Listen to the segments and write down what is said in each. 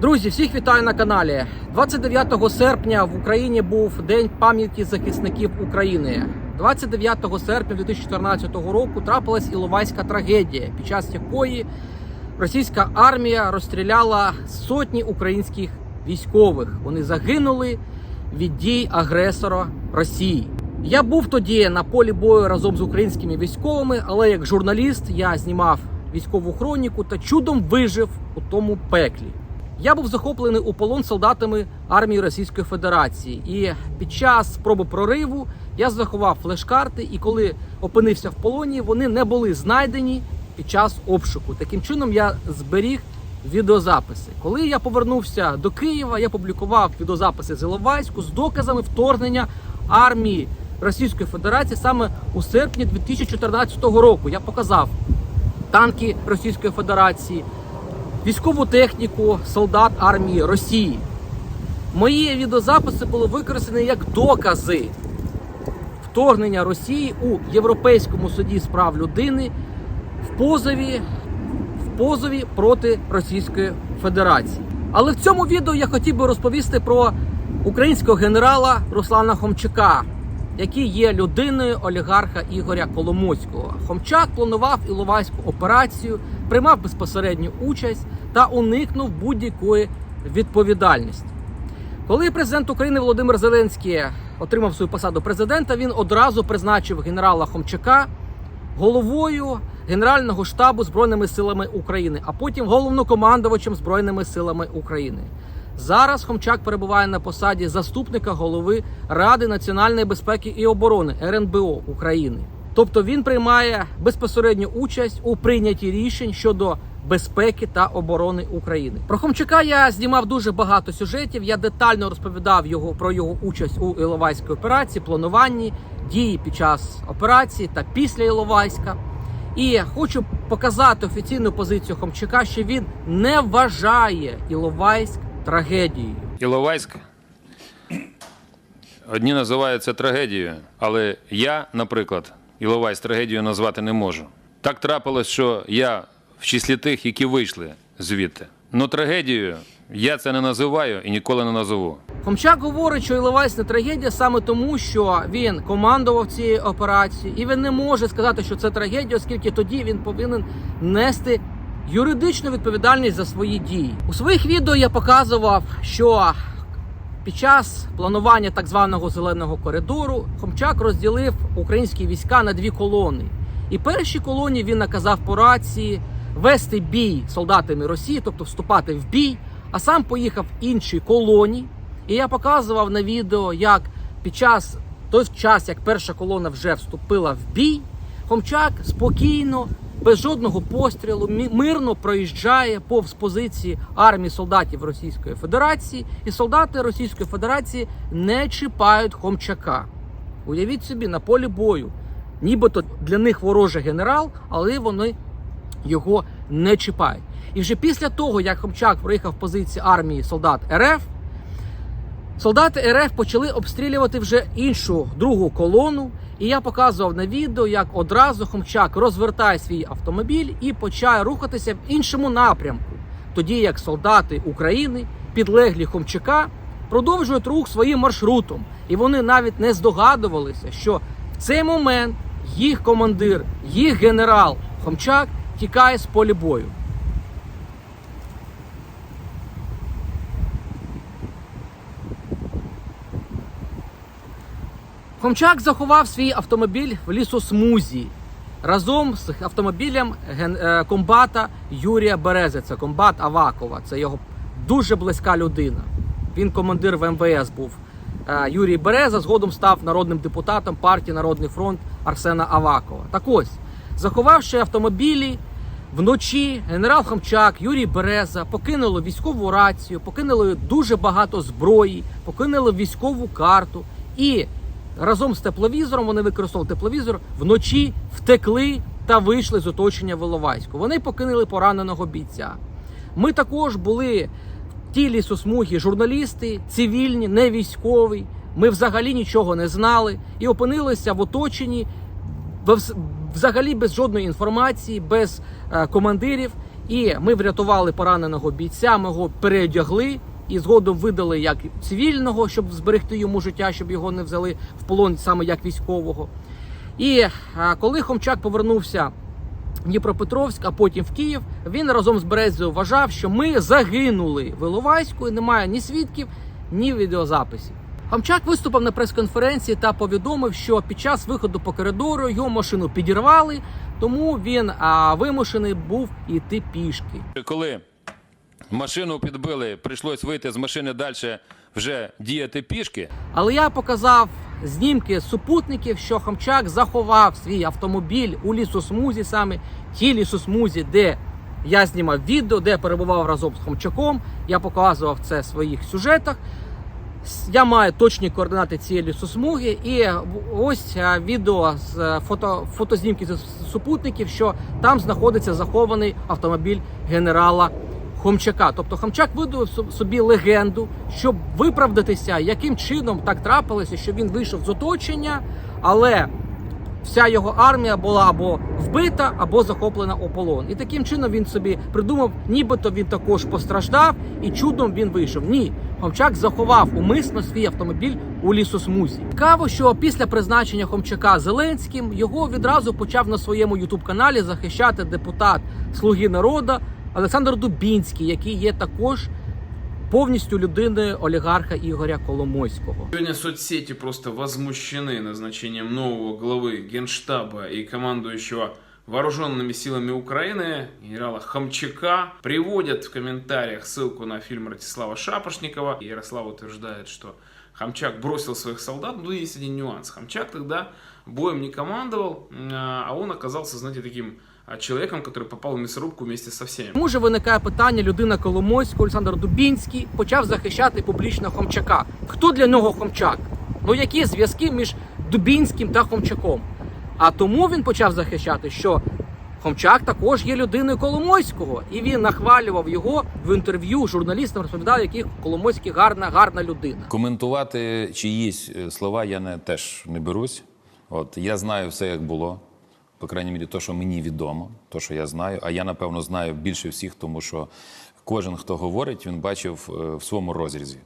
Друзі, всіх вітаю на каналі. 29 серпня в Україні був День пам'яті захисників України. 29 серпня 2014 року трапилась Іловайська трагедія, під час якої російська армія розстріляла сотні українських військових. Вони загинули від дій агресора Росії. Я був тоді на полі бою разом з українськими військовими, але як журналіст я знімав військову хроніку та чудом вижив у тому пеклі. Я був захоплений у полон солдатами армії Російської Федерації, і під час спроби прориву я заховав флеш-карти. І коли опинився в полоні, вони не були знайдені під час обшуку. Таким чином я зберіг відеозаписи. Коли я повернувся до Києва, я публікував відеозаписи з Іловайську з доказами вторгнення армії Російської Федерації саме у серпні 2014 року. Я показав танки Російської Федерації, військову техніку солдат армії Росії. Мої відеозаписи були використані як докази вторгнення Росії у Європейському суді з прав людини в позові, в позові проти Російської Федерації. Але в цьому відео я хотів би розповісти про українського генерала Руслана Хомчака, який є людиною олігарха Ігоря Коломойського. Хомчак планував Іловайську операцію, приймав безпосередню участь та уникнув будь-якої відповідальності. Коли президент України Володимир Зеленський отримав свою посаду президента, він одразу призначив генерала Хомчака головою Генерального штабу Збройними силами України, а потім головнокомандувачем Збройними силами України. Зараз Хомчак перебуває на посаді заступника голови Ради національної безпеки і оборони РНБО України. Тобто він приймає безпосередню участь у прийнятті рішень щодо безпеки та оборони України. Про Хомчака я знімав дуже багато сюжетів. Я детально розповідав його про його участь у Іловайській операції, плануванні дії під час операції та після Іловайська. І хочу показати офіційну позицію Хомчака, що він не вважає Іловайськ трагедією. Іловайськ. Одні називають це трагедією, але я, наприклад, Іловайськ трагедією назвати не можу. Так трапилось, що я в числі тих, які вийшли звідти. Ну трагедією я це не називаю і ніколи не назову. Хомчак говорить, що Іловайськ не трагедія саме тому, що він командував цією операцією, і він не може сказати, що це трагедія, оскільки тоді він повинен нести юридичну відповідальність за свої дії. У своїх відео я показував, що під час планування так званого зеленого коридору Хомчак розділив українські війська на дві колони. І першій колоні він наказав по рації вести бій солдатами Росії, тобто вступати в бій, а сам поїхав в іншій колоні. І я показував на відео, як під час той час, як перша колона вже вступила в бій, Хомчак спокійно, без жодного пострілу, мирно проїжджає повз позиції армії солдатів Російської Федерації, і солдати Російської Федерації не чіпають Хомчака. Уявіть собі, на полі бою, нібито для них ворожий генерал, але вони його не чіпають. І вже після того, як Хомчак проїхав позиції армії солдат РФ, Солдати РФ почали обстрілювати вже іншу другу колону. І я показував на відео, як одразу Хомчак розвертає свій автомобіль і почає рухатися в іншому напрямку. Тоді як солдати України, підлеглі Хомчака, продовжують рух своїм маршрутом. І вони навіть не здогадувалися, що в цей момент їх командир, їх генерал Хомчак тікає з полі бою. Хомчак заховав свій автомобіль в лісосмузі разом з автомобілем е, комбата Юрія Берези. Це комбат Авакова. Це його дуже близька людина. Він командир в МВС був. Е, Юрій Береза згодом став народним депутатом партії Народний фронт Арсена Авакова. Так ось, заховавши автомобілі, вночі генерал Хомчак, Юрій Береза покинули військову рацію, покинули дуже багато зброї, покинули військову карту і разом з тепловізором вони використовували тепловізор вночі втекли та вийшли з оточення в Іловайську. Вони покинули пораненого бійця. Ми також були в тій лісосмугі журналісти, цивільні, не військові. Ми взагалі нічого не знали і опинилися в оточенні взагалі без жодної інформації, без е, командирів. І ми врятували пораненого бійця, ми його переодягли і згодом видали як цивільного, щоб зберегти йому життя, щоб його не взяли в полон саме як військового. І коли Хомчак повернувся в Дніпропетровськ, а потім в Київ, він разом з Березою вважав, що ми загинули в Іловайську і немає ні свідків, ні відеозаписів. Хомчак виступив на прес-конференції та повідомив, що під час виходу по коридору його машину підірвали, тому він а, вимушений був йти пішки. Коли машину підбили, прийшлось вийти з машини далі вже діяти пішки. Але я показав знімки супутників, що Хомчак заховав свій автомобіль у лісосмузі, саме тій лісосмузі, де я знімав відео, де перебував разом з Хомчаком. Я показував це в своїх сюжетах. Я маю точні координати цієї лісосмуги, і ось е, відео з е, фото, фотознімки з супутників, що там знаходиться захований автомобіль генерала Хомчака. Тобто Хомчак видав собі легенду, щоб виправдатися, яким чином так трапилося, що він вийшов з оточення, але вся його армія була або вбита, або захоплена у полон. І таким чином він собі придумав, нібито він також постраждав, і чудом він вийшов. Ні, Хомчак заховав умисно свій автомобіль у лісосмузі. Цікаво, що після призначення Хомчака Зеленським його відразу почав на своєму ютуб-каналі захищати депутат Слуги народу Олександр Дубінський, який є також повністю людиною олігарха Ігоря Коломойського. Сегодня соцсети просто возмущены назначением нового главы Генштаба и командующего вооруженными силами Украины генерала Хамчака. Приводят в комментариях ссылку на фильм Ратислава Шапошникова. Ярослав утверждает, что Хамчак бросил своих солдат. Но есть один нюанс. Хамчак тогда боем не командовал, а он оказался, знаете, таким а, человеком, который попал в мясорубку вместе со всеми. Тому же виникає питання: людина Коломойського, Олександр Дубінський почав захищати публічно Хомчака. Хто для нього Хомчак? Ну які зв'язки між Дубінським та Хомчаком? А тому він почав захищати, що Хомчак також є людиною Коломойського, і він нахвалював його в інтерв'ю журналістам, розповідав, який Коломойський гарна, гарна людина. Коментувати чиїсь е, слова я не теж не берусь. От я знаю все, як було. По крайній мірі, то, що мені відомо, то, що я знаю. А я напевно знаю більше всіх, тому що кожен, хто говорить, він бачив е, в своєму розрізі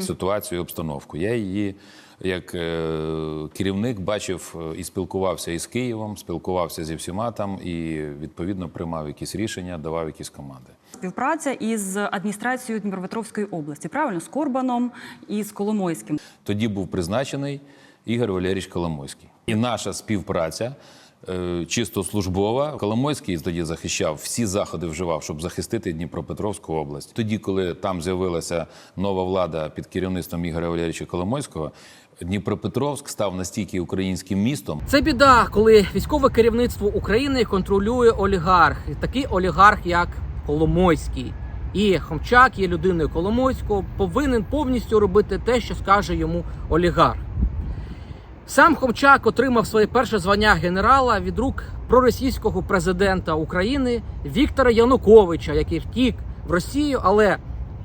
ситуацію і обстановку. Я її як е, керівник бачив е, і спілкувався із Києвом, спілкувався зі всіма там і відповідно приймав якісь рішення, давав якісь команди. Співпраця із адміністрацією Дніпропетровської області, правильно, з Корбаном і з Коломойським. Тоді був призначений Ігор Валерійович Коломойський. І наша співпраця чисто службова. Коломойський тоді захищав всі заходи, вживав, щоб захистити Дніпропетровську область. Тоді, коли там з'явилася нова влада під керівництвом Ігоря Валерійовича Коломойського, Дніпропетровськ став настільки українським містом, Це біда, коли військове керівництво України контролює олігарх, такий олігарх, як Коломойський. І Хомчак є людиною Коломойського, повинен повністю робити те, що скаже йому олігарх. Сам Хомчак отримав своє перше звання генерала від рук проросійського президента України Віктора Януковича, який втік в Росію, але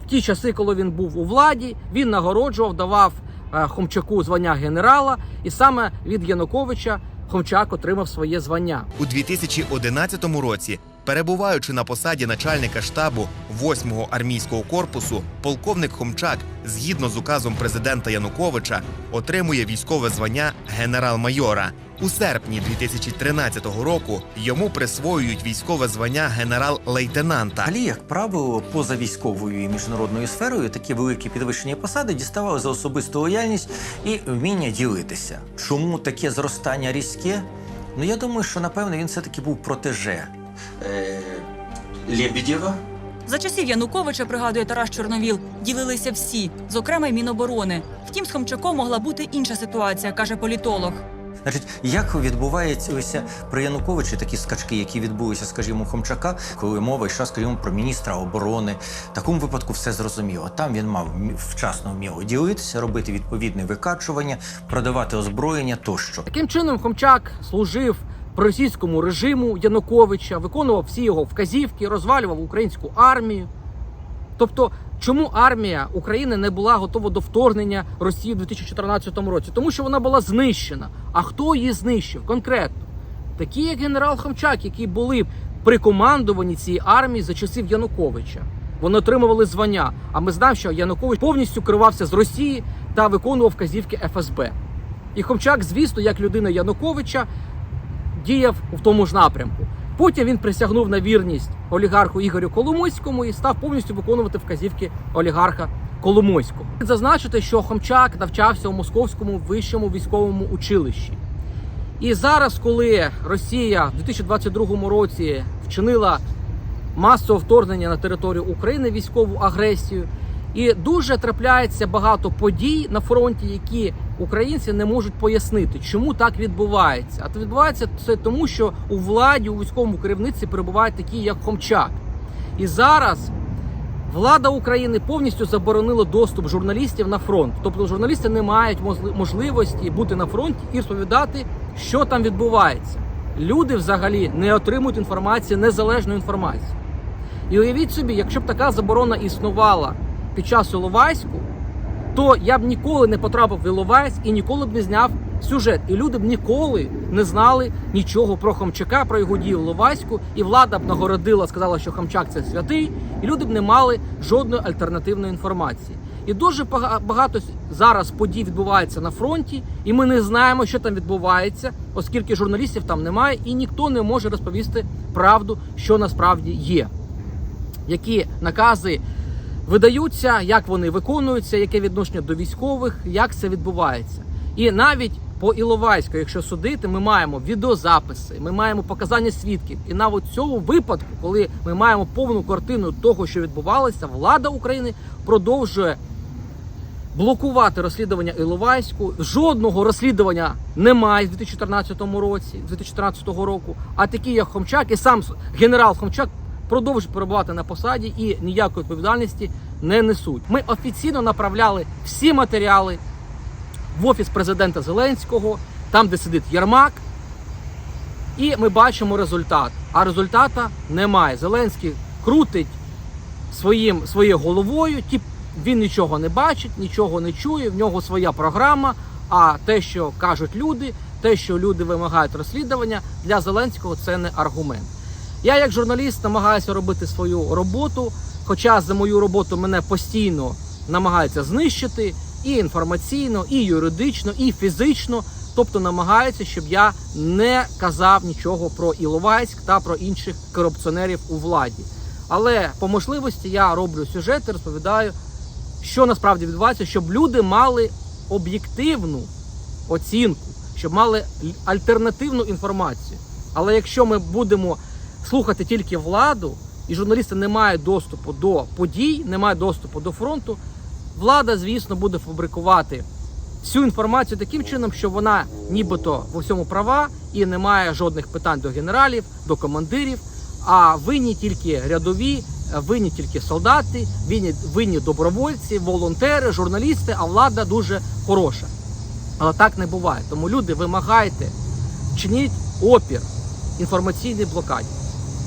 в ті часи, коли він був у владі, він нагороджував, давав е, Хомчаку звання генерала, і саме від Януковича Хомчак отримав своє звання. У 2011 році, перебуваючи на посаді начальника штабу 8-го армійського корпусу, полковник Хомчак, згідно з указом президента Януковича, отримує військове звання генерал-майора. У серпні 2013 року йому присвоюють військове звання генерал-лейтенанта. Взагалі, як правило, поза військовою і міжнародною сферою такі великі підвищення посади діставали за особисту лояльність і вміння ділитися. Чому таке зростання різке? Ну я думаю, що напевно він все-таки був протеже. Е, Лебедєва? За часів Януковича, пригадує Тарас Чорновіл, ділилися всі, зокрема й Міноборони. Втім, з Хомчаком могла бути інша ситуація, каже політолог. Значить, як відбуваються ось при Януковичі такі скачки, які відбулися, скажімо, Хомчака, коли мова йшла, скажімо, про міністра оборони. В такому випадку все зрозуміло. Там він мав вчасно вміло ділитися, робити відповідне викачування, продавати озброєння тощо. Таким чином, Хомчак служив проросійському режиму Януковича, виконував всі його вказівки, розвалював українську армію. Тобто, чому армія України не була готова до вторгнення Росії в 2014 році? Тому що вона була знищена. А хто її знищив конкретно? Такі, як генерал Хомчак, які були при командуванні цієї армії за часів Януковича. Вони отримували звання. А ми знаємо, що Янукович повністю керувався з Росії та виконував вказівки ФСБ. І Хомчак, звісно, як людина Януковича, діяв в тому ж напрямку. Потім він присягнув на вірність олігарху Ігорю Коломойському і став повністю виконувати вказівки олігарха Коломойського. Зазначити, що Хомчак навчався у московському вищому військовому училищі. І зараз, коли Росія в 2022 році вчинила масове вторгнення на територію України, військову агресію, і дуже трапляється багато подій на фронті, які українці не можуть пояснити, чому так відбувається. А то відбувається це тому, що у владі, у військовому керівництві перебувають такі, як Хомчак. І зараз влада України повністю заборонила доступ журналістів на фронт. Тобто журналісти не мають можливості бути на фронті і розповідати, що там відбувається. Люди взагалі не отримують інформації, незалежну інформацію. І уявіть собі, якщо б така заборона існувала під час Іловайську, то я б ніколи не потрапив в Іловайськ і ніколи б не зняв сюжет. І люди б ніколи не знали нічого про Хомчака, про його дії в Іловайську, і влада б нагородила, сказала, що Хомчак це святий, і люди б не мали жодної альтернативної інформації. І дуже багато зараз подій відбувається на фронті, і ми не знаємо, що там відбувається, оскільки журналістів там немає, і ніхто не може розповісти правду, що насправді є які накази видаються, як вони виконуються, яке відношення до військових, як це відбувається. І навіть по Іловайську, якщо судити, ми маємо відеозаписи, ми маємо показання свідків. І навіть в цьому випадку, коли ми маємо повну картину того, що відбувалося, влада України продовжує блокувати розслідування Іловайську. Жодного розслідування немає в 2014 році, 2014 року. А такі, як Хомчак, і сам генерал Хомчак продовжують перебувати на посаді і ніякої відповідальності не несуть. Ми офіційно направляли всі матеріали в офіс президента Зеленського, там, де сидить Єрмак. І ми бачимо результат. А результата немає. Зеленський крутить своїм, своєю головою. Ті, він нічого не бачить, нічого не чує, в нього своя програма. А те, що кажуть люди, те, що люди вимагають розслідування, для Зеленського це не аргумент. Я, як журналіст, намагаюся робити свою роботу, хоча за мою роботу мене постійно намагаються знищити і інформаційно, і юридично, і фізично. Тобто намагаються, щоб я не казав нічого про Іловайськ та про інших корупціонерів у владі. Але по можливості я роблю сюжети, розповідаю, що насправді відбувається, щоб люди мали об'єктивну оцінку, щоб мали альтернативну інформацію. Але якщо ми будемо слухати тільки владу, і журналісти не мають доступу до подій, не мають доступу до фронту, влада, звісно, буде фабрикувати всю інформацію таким чином, що вона нібито в усьому права і не має жодних питань до генералів, до командирів. А винні тільки рядові, винні тільки солдати, винні, винні добровольці, волонтери, журналісти, а влада дуже хороша. Але так не буває. Тому люди вимагайте, чиніть опір інформаційній блокаді.